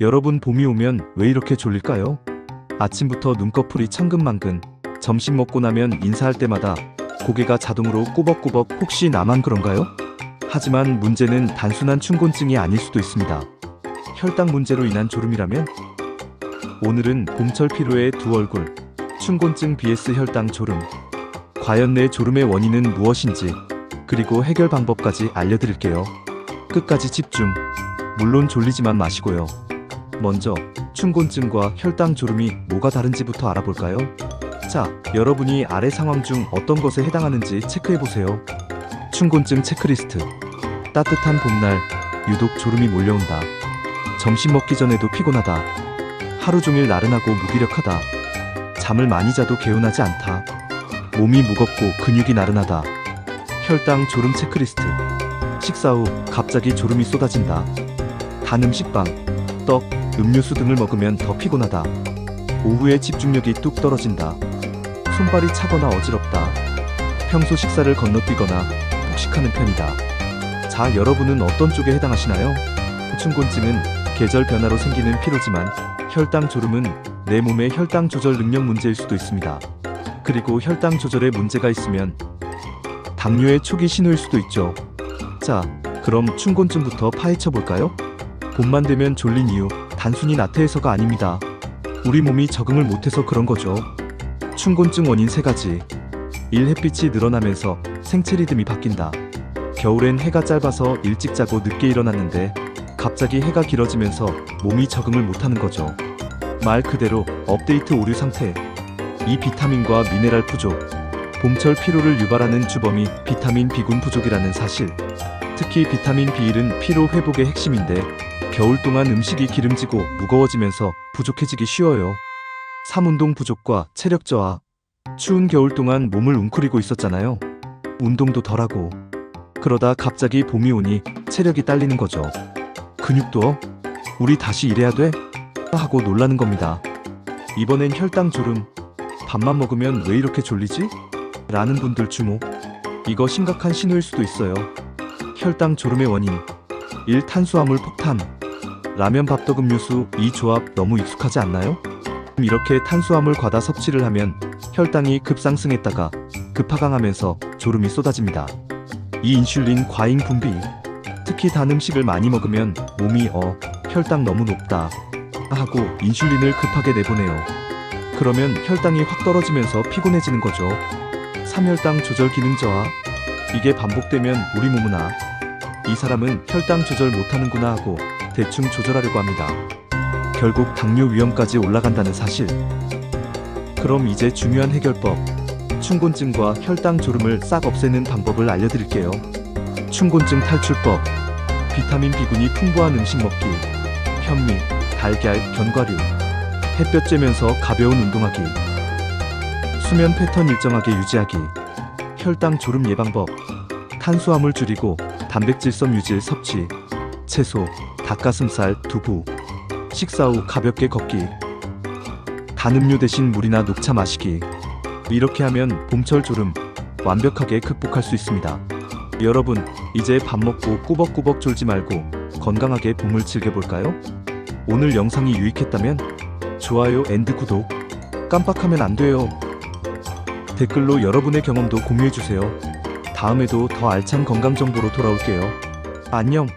여러분 봄이 오면 왜 이렇게 졸릴까요? 아침부터 눈꺼풀이 천근만근, 점심 먹고 나면 인사할 때마다 고개가 자동으로 꾸벅꾸벅 혹시 나만 그런가요? 하지만 문제는 단순한 춘곤증이 아닐 수도 있습니다. 혈당 문제로 인한 졸음이라면? 오늘은 봄철 피로의 두 얼굴, 춘곤증 vs 혈당 졸음. 과연 내 졸음의 원인은 무엇인지, 그리고 해결 방법까지 알려드릴게요. 끝까지 집중. 물론 졸리지만 마시고요. 먼저 춘곤증과 혈당 졸음이 뭐가 다른지부터 알아볼까요? 자, 여러분이 아래 상황 중 어떤 것에 해당하는지 체크해 보세요. 춘곤증 체크리스트. 따뜻한 봄날 유독 졸음이 몰려온다. 점심 먹기 전에도 피곤하다. 하루 종일 나른하고 무기력하다. 잠을 많이 자도 개운하지 않다. 몸이 무겁고 근육이 나른하다. 혈당 졸음 체크리스트. 식사 후 갑자기 졸음이 쏟아진다. 단 음식빵, 떡, 음료수 등을 먹으면 더 피곤하다. 오후에 집중력이 뚝 떨어진다. 손발이 차거나 어지럽다. 평소 식사를 건너뛰거나 폭식하는 편이다. 자, 여러분은 어떤 쪽에 해당하시나요? 춘곤증은 계절 변화로 생기는 피로지만 혈당 졸음은 내 몸의 혈당 조절 능력 문제일 수도 있습니다. 그리고 혈당 조절에 문제가 있으면 당뇨의 초기 신호일 수도 있죠. 자, 그럼 춘곤증부터 파헤쳐 볼까요? 봄만 되면 졸린 이유 단순히 나태해서가 아닙니다. 우리 몸이 적응을 못해서 그런 거죠. 춘곤증 원인 세 가지. 1. 햇빛이 늘어나면서 생체 리듬이 바뀐다. 겨울엔 해가 짧아서 일찍 자고 늦게 일어났는데 갑자기 해가 길어지면서 몸이 적응을 못하는 거죠. 말 그대로 업데이트 오류 상태. 이 비타민과 미네랄 부족. 봄철 피로를 유발하는 주범이 비타민 B군 부족이라는 사실. 특히 비타민 B1은 피로 회복의 핵심인데 겨울 동안 음식이 기름지고 무거워지면서 부족해지기 쉬워요. 3운동 부족과 체력 저하. 추운 겨울 동안 몸을 웅크리고 있었잖아요. 운동도 덜하고. 그러다 갑자기 봄이 오니 체력이 딸리는 거죠. 근육도 어? 우리 다시 일해야 돼? 하고 놀라는 겁니다. 이번엔 혈당 졸음. 밥만 먹으면 왜 이렇게 졸리지? 라는 분들 주목. 이거 심각한 신호일 수도 있어요. 혈당 졸음의 원인. 1. 탄수화물 폭탄. 라면 밥떡 음료수 이 조합 너무 익숙하지 않나요? 이렇게 탄수화물 과다 섭취를 하면 혈당이 급상승했다가 급하강하면서 졸음이 쏟아집니다. 2. 인슐린 과잉 분비. 특히 단 음식을 많이 먹으면 몸이 어, 혈당 너무 높다 하고 인슐린을 급하게 내보내요. 그러면 혈당이 확 떨어지면서 피곤해지는 거죠. 3혈당 조절 기능 저하. 이게 반복되면 우리 몸은 아, 이 사람은 혈당 조절 못하는구나 하고 대충 조절하려고 합니다. 결국 당뇨 위험까지 올라간다는 사실. 그럼 이제 중요한 해결법. 춘곤증과 혈당 졸음을 싹 없애는 방법을 알려드릴게요. 춘곤증 탈출법. 비타민 B군이 풍부한 음식 먹기. 현미, 달걀, 견과류. 햇볕 쬐면서 가벼운 운동하기. 수면 패턴 일정하게 유지하기. 혈당 졸음 예방법. 탄수화물 줄이고 단백질성 유질 섭취. 채소, 닭가슴살, 두부. 식사 후 가볍게 걷기. 단 음료 대신 물이나 녹차 마시기. 이렇게 하면 봄철 졸음 완벽하게 극복할 수 있습니다. 여러분, 이제 밥 먹고 꾸벅꾸벅 졸지 말고 건강하게 봄을 즐겨볼까요? 오늘 영상이 유익했다면 좋아요 앤드 구독 깜빡하면 안 돼요. 댓글로 여러분의 경험도 공유해주세요. 다음에도 더 알찬 건강 정보로 돌아올게요. 안녕.